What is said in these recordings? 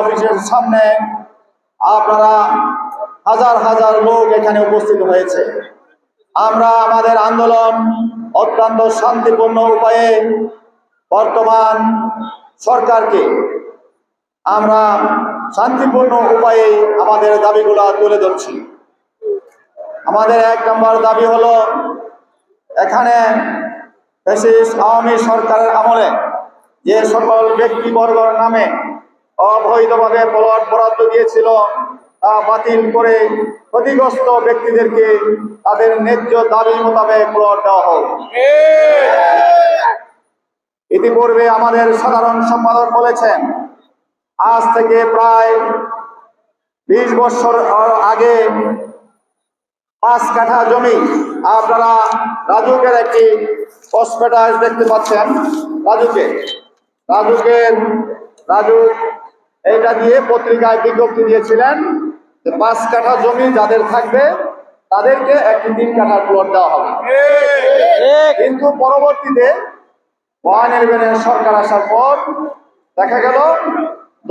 অফিসের সামনে আপনারা হাজার হাজার লোক এখানে উপস্থিত হয়েছে। আমরা আমাদের আন্দোলন অত্যন্ত শান্তিপূর্ণ উপায়ে বর্তমান সরকারকে আমরা শান্তিপূর্ণ উপায়ে আমাদের দাবিগুলো তুলে ধরছি। আমাদের এক নম্বর দাবি হলো, এখানে ফ্যাসিস্ট আওয়ামী সরকারের আমলে যে সকল ব্যক্তিবর্গর নামে অবৈধভাবে প্লট বরাদ্দ দিয়েছিল তা বাতিল করে ক্ষতিগ্রস্ত ব্যক্তিদেরকে তাদের ন্যায্য দাবি মোতাবেক প্লট দেওয়া হোক। ইতিপূর্বে আমাদের সাধারণ সম্পাদক বলেছেন, আজ থেকে প্রায় বিশ বছর আগে পাঁচ কাঠা জমি, আপনারা রাজুকের একটি হসপিটাল দেখতে পাচ্ছেন, রাজুকে। রাজুকের রাজু এটা দিয়ে পত্রিকায় বিজ্ঞপ্তি দিয়েছিলেন যে পাঁচ কাঠা জমি যাদের থাকবে তাদেরকে একটি তিন কাঠার প্লট দেওয়া হবে। কিন্তু পরবর্তীতে সরকার আসার পর দেখা গেল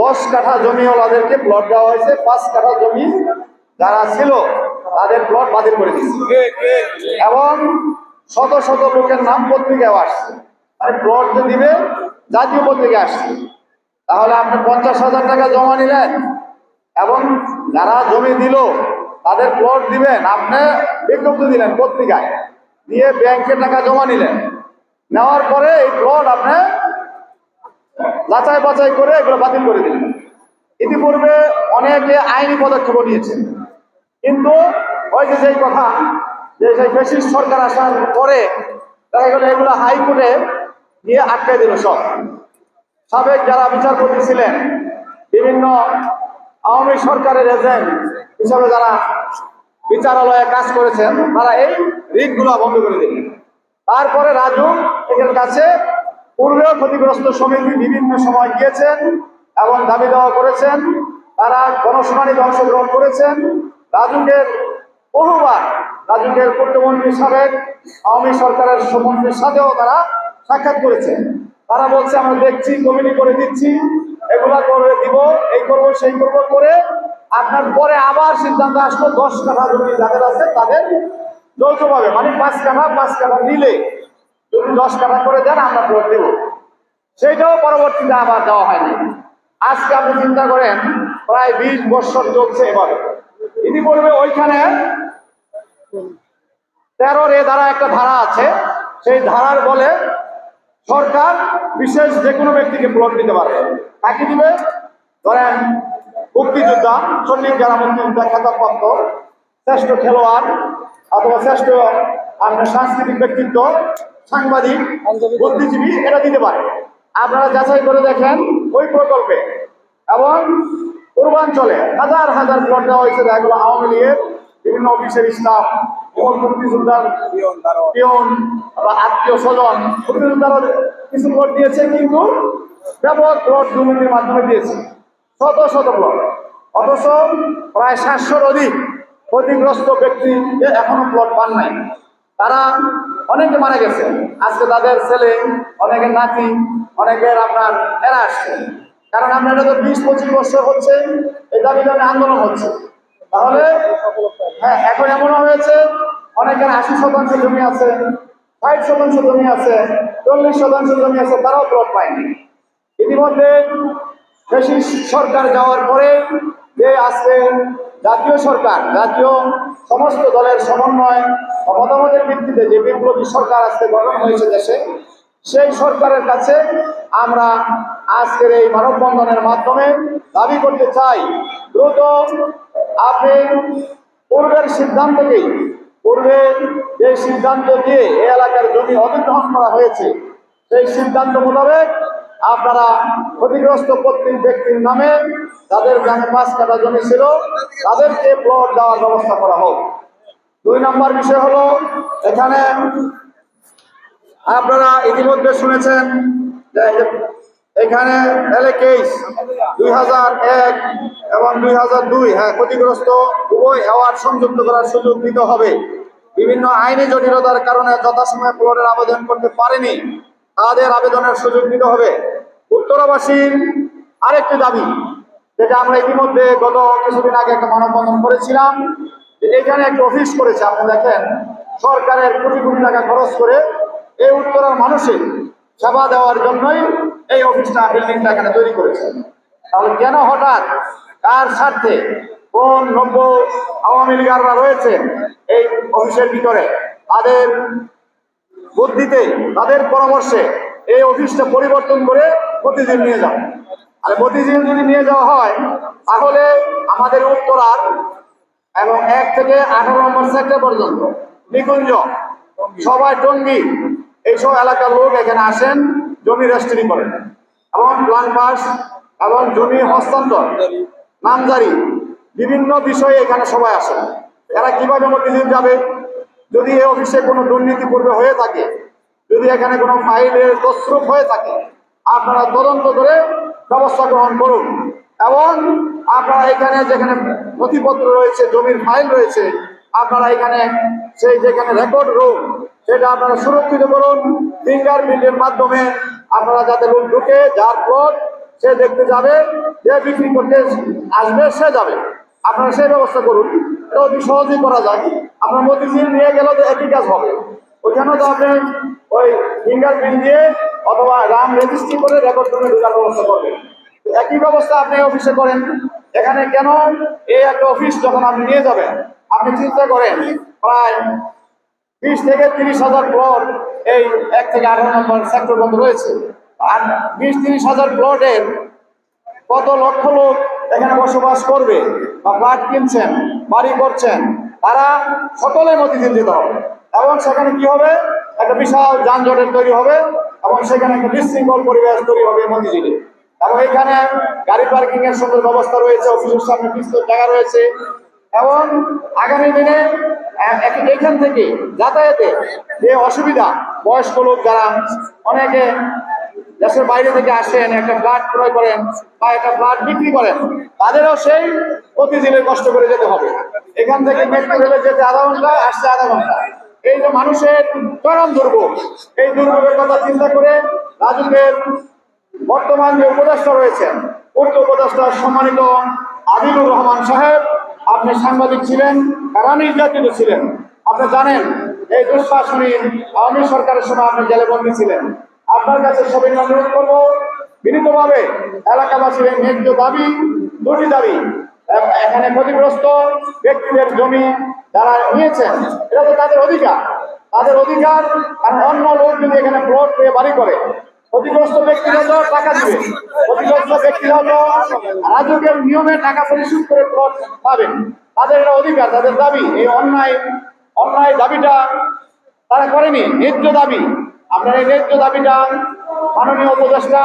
দশ কাঠা জমিওয়ালাদেরকে প্লট দেওয়া হয়েছে পাঁচ কাঠা জমি যারা ছিল তাদের প্লট বাতিল করে দিচ্ছে এবং শত শত লোকের নাম পত্রিকায় আসছে। মানে প্লট যে দিবে জাতীয় পত্রিকায় আসছে। তাহলে আপনি পঞ্চাশ হাজার টাকা জমা নিলেন। এবং যারা জমি দিল, তাদের প্লট দিবেন। আপনি বিজ্ঞপ্তি দিলেন পত্রিকায়, দিয়ে ব্যাংকে টাকা জমা নিলেন। নেওয়ার পরে এই প্লট আপনি যাচাই বাছাই করে এগুলো বাতিল করে দিলেন। ইতিপূর্বে অনেকে আইনি পদক্ষেপ নিয়েছে। কিন্তু ওই যে যেই কথা, যে সেই ফেসিস সরকার আসার পরে দেখা গেল এগুলো হাইকোর্টে দিয়ে আটকে দিল সব। সাবেক যারা বিচারপতি ছিলেন, বিভিন্ন আওয়ামী সরকারের এজেন্ট হিসাবে যারা বিচারালয়ে কাজ করেছেন, তারা এই রিটগুলো বন্ধ করে দিলেন। তারপরে রাজু এদের কাছে পূর্বেও ক্ষতিগ্রস্ত সমিতি বিভিন্ন সময় গিয়েছেন এবং দাবি দেওয়া করেছেন। তারা গণশুনানিতে অংশগ্রহণ করেছেন। রাজুকের বহুবার রাজুকের পূর্তমন্ত্রী সাবেক আওয়ামী সরকারের মন্ত্রীর সাথেও তারা সাক্ষাৎ করেছেন। তারা বলছে, আমরা দেখছি, কমিটি করে দিচ্ছি, এগুলা করে দিব, এই করব, সেই করব করে আপনার পরে আবার সিদ্ধান্ত আসলো, দশ কাঠা জমি যাদের আছে তাদের যৌথভাবে মানে পাঁচ কাঠা পাঁচ কাঠা নিলে যদি দশ কাঠা করে দেন, আমরা ভোট দেব। সেইটাও পরবর্তীতে আবার দেওয়া হয়নি। আজকে আপনি চিন্তা করেন, প্রায় বিশ বছর চলছে এভাবে। ইতিপূর্বে ওইখানে তেরোর এ ধারা একটা ধারা আছে, সেই ধারার বলে সরকার বিশেষ যে কোনো ব্যক্তিকে প্লট দিতে পারে। তাকে দিবে ধরেন মুক্তিযোদ্ধা সৈনিক যারা মুক্তিযোদ্ধা খেতাবপ্রাপ্ত শ্রেষ্ঠ খেলোয়াড় অথবা শ্রেষ্ঠ আপনার সাংস্কৃতিক ব্যক্তিত্ব সাংবাদিক বুদ্ধিজীবী এটা দিতে পারে। আপনারা যাচাই করে দেখেন ওই প্রকল্পে। এবং পূর্বাঞ্চলে হাজার হাজার প্লট দেওয়া হয়েছে দেখা গেলো আওয়ামী লীগের বিভিন্ন অফিসের স্টাফ মুক্তিযোদ্ধার পিয়ন বা আত্মীয় স্বজন মুক্তিযোদ্ধারা কিছু প্লট দিয়েছে কিন্তু ব্যাপক প্লট দুর্নীতির মাধ্যমে দিয়েছে। শত শত প্লট অথচ প্রায় সাতশোর অধিক ক্ষতিগ্রস্ত ব্যক্তি এখনও প্লট পান নাই। তারা অনেকে মারা গেছে। আজকে তাদের ছেলে অনেকের নাতি, অনেকের আপনার এরা আসছে। কারণ আপনার এটা তো বিশ, পঁচিশ বছর হচ্ছে, এই দাবি দাবি আন্দোলন হচ্ছে। তাহলে হ্যাঁ এখন এমনও হয়েছে, অনেকের আশি শতাংশ জমি আছে ষাট শতাংশ জমি আছে, চল্লিশ শতাংশ জমি আছে, তারাও প্লট পায়নি। ইতিমধ্যে বেশি সরকার যাওয়ার পরে যে আজকে জাতীয় সরকার, জাতীয় সমস্ত দলের সমন্বয় মতামতের ভিত্তিতে যে বিপ্লবী সরকার আজকে গঠন হয়েছে দেশে, সেই সরকারের কাছে আমরা আজকের এই মানববন্ধনের মাধ্যমে দাবি করতে চাই, দ্রুত আপনি পূর্বের সিদ্ধান্তকেই পূর্বে যে সিদ্ধান্ত দিয়ে এই এলাকার জমি অধিগ্রহণ করা হয়েছে, সেই সিদ্ধান্ত মোতাবেক আপনারা ক্ষতিগ্রস্ত প্রত্যেক ব্যক্তির নামে যাদের গ্রামে পাঁচ কাটা জমি ছিল, তাদেরকে প্লট দেওয়ার ব্যবস্থা করা হোক। দুই নম্বর বিষয় হলো, এখানে আপনারা ইতিমধ্যে শুনেছেন যে এখানে এলেকেস দুই হাজার এক এবং দুই হাজার দুই হ্যাঁ ক্ষতিগ্রস্ত উভয় অ্যাওয়ার্ড সংযুক্ত করার সুযোগ দিতে হবে। বিভিন্ন আইনি জটিলতার কারণে যথাসময়ে প্লটের আবেদন করতে পারেনি। তাদের আবেদনের সুযোগ দিতে হবে। উত্তরাবাসীর আরেকটি দাবি, যেটা আমরা ইতিমধ্যে গত কিছুদিন আগে একটা মানববন্ধন করেছিলাম এখানে একটা অফিস করেছে, আপনি দেখেন, সরকারের কোটি কোটি টাকা খরচ করে এই উত্তরার মানুষের সেবা দেওয়ার জন্যই এই অফিসটা বিল্ডিংটা এখানে তৈরি করেছে। তাহলে কেন হঠাৎ কার স্বার্থে কোন নব্য আওয়ামী লীগাররা রয়েছে এই অফিসের ভিতরে? তাদের বুদ্ধিতে, তাদের পরামর্শে এই অফিসটা পরিবর্তন করে প্রতিদিন নিয়ে যাও। আর প্রতিদিন যদি নিয়ে যাওয়া হয়, তাহলে আমাদের উত্তরার এবং এক থেকে আঠারো নম্বর সেক্টর পর্যন্ত। নিকুঞ্জ, সবাই টঙ্গি, এইসব এলাকার লোক এখানে আসেন। জমি রেজিস্ট্রি করেন এবং প্ল্যান পাস এবং জমি হস্তান্তর, নামজারি, বিভিন্ন বিষয়ে এখানে সবাই আসেন এরা কীভাবে প্রতিদিন যাবে? যদি এই অফিসে কোনো দুর্নীতি পূর্বে হয়ে থাকে, যদি এখানে কোনো ফাইলের তসরুপ হয়ে থাকে, আপনারা তদন্ত করে ব্যবস্থা গ্রহণ করুন। এবং আপনারা এখানে যেখানে নথিপত্র রয়েছে, জমির ফাইল রয়েছে আপনারা এখানে সেই যেখানে রেকর্ড রুম সেটা আপনারা সুরক্ষিত করুন ফিঙ্গার প্রিন্টের মাধ্যমে আপনারা যাতে লোক ঢুকে, যার প্লট সে দেখতে যাবে, যে বিক্রি করতে আসবে, সে যাবে। আপনারা সেই ব্যবস্থা করুন। এটা অতি সহজেই করা যায়। আপনার মতিঝিল নিয়ে গেলেও তো একই কাজ হবে। ওইখানেও তো আপনি ওই ফিঙ্গার প্রিন্ট দিয়ে অথবা রাম রেজিস্ট্রি করে রেকর্ড করে ঢোকার ব্যবস্থা করবেন। একই ব্যবস্থা আপনি অফিসে করেন। এখানে কেন এই একটা অফিস যখন আপনি নিয়ে যাবেন আপনি চিন্তা করেন, প্রায় বিশ থেকে তিরিশ হাজার প্লট এই এক থেকে আঠারো নম্বর সেক্টর মধ্যে রয়েছে। আর বিশ তিরিশ হাজার প্লটের কত লক্ষ লোক এখানে বসবাস করবে বা ফ্ল্যাট কিনছেন, বাড়ি করছেন, তারা সকলে মতিঝিল যেতে হবে। এবং সেখানে কি হবে? একটা বিশাল যানজটের তৈরি হবে এবং সেখানে একটা বিশৃঙ্খল পরিবেশ তৈরি হবে মতিঝিলে এবং এখানে গাড়ি পার্কিং এর সুন্দর ব্যবস্থা রয়েছে, অফিসের সামনে বিস্তর জায়গা রয়েছে। এবং আগামী দিনে এখান থেকে যাতায়াতে যে অসুবিধা, বয়স্ক লোক যারা, অনেকে দেশের বাইরে থেকে আসেন, একটা ফ্ল্যাট ক্রয় করেন বা একটা ফ্ল্যাট বিক্রি করেন, তাদেরও সেই প্রতিদিনের কষ্ট করে যেতে হবে। এখান থেকে মেট্রো রেলে যেতে আধা ঘণ্টা আসছে আধা ঘণ্টা। এই যে মানুষের চরম দুর্ভোগ, এই দুর্ভোগের কথা চিন্তা করে রাজুকের বর্তমান যে উপদেষ্টা রয়েছেন, উক্ত উপদেষ্টা সম্মানিত আদিলুর রহমান সাহেব আপনি সাংবাদিক ছিলেন কারা নির্যাতিত ছিলেন। আপনি জানেন, এই দুঃশাসনী আওয়ামী সরকারের সময় আপনি জেলে বন্দী ছিলেন। আপনার কাছে সবাই অনুরোধ করব, বিনীতভাবে এলাকাবাসীর ন্যায্য দাবি, দুটি দাবি। এখানে ক্ষতিগ্রস্ত ব্যক্তিদের জমি যারা নিয়েছেন, এটা তো তাদের অধিকার। তাদের অধিকার, কারণ অন্য লোক যদি এখানে প্লট পেয়ে বাড়ি করে ক্ষতিগ্রস্ত ব্যক্তিরা তো টাকা দিবে। ক্ষতিগ্রস্ত ব্যক্তিরা তো রাজকের নিয়মে টাকা পরিশোধ করে পাবেন তাদের এটা অধিকার, তাদের দাবি। এই অন্যায় অন্যায় দাবিটা তারা করেনি, ন্যায্য দাবি। আপনার এই ন্যায্য দাবিটা মাননীয় উপদেষ্টা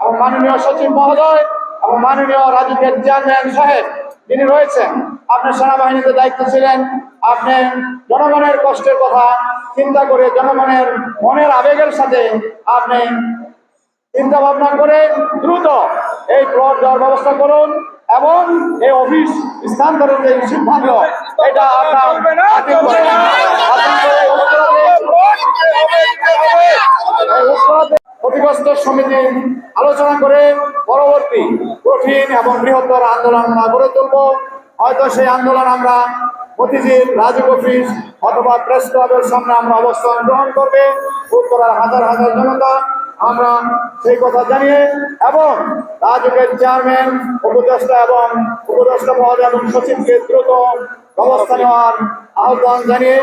এবং মাননীয় সচিব মহোদয় এবং মাননীয় রাজুকের চেয়ারম্যান সাহেব যিনি রয়েছেন, আপনি সেনাবাহিনীতে দায়িত্ব ছিলেন। আপনি জনগণের কষ্টের কথা চিন্তা করে জনগণের মনের আবেগের সাথে আপনি চিন্তা ভাবনা করে দ্রুত এই প্লট দেওয়ার ব্যবস্থা করুন এবং এই অফিস স্থানান্তরের যে সিদ্ধান্ত, এটা ক্ষতিগ্রস্ত সমিতি আলোচনা করে পরবর্তী কঠিন এবং বৃহত্তর আন্দোলন আমরা গড়ে তুলব। হয়তো সেই আন্দোলন আমরা মতিঝিল রাজুক অফিস অথবা প্রেস ক্লাবের সামনে আমরা অবস্থান গ্রহণ করবে। উত্তরার হাজার হাজার জনতা আমরা সেই কথা জানিয়ে এবং রাজকের চেয়ারম্যান উপদেষ্টা এবং উপদেষ্টা মহোদয় এবং সচিবকে দ্রুত ব্যবস্থা নেওয়ার আহ্বান জানিয়ে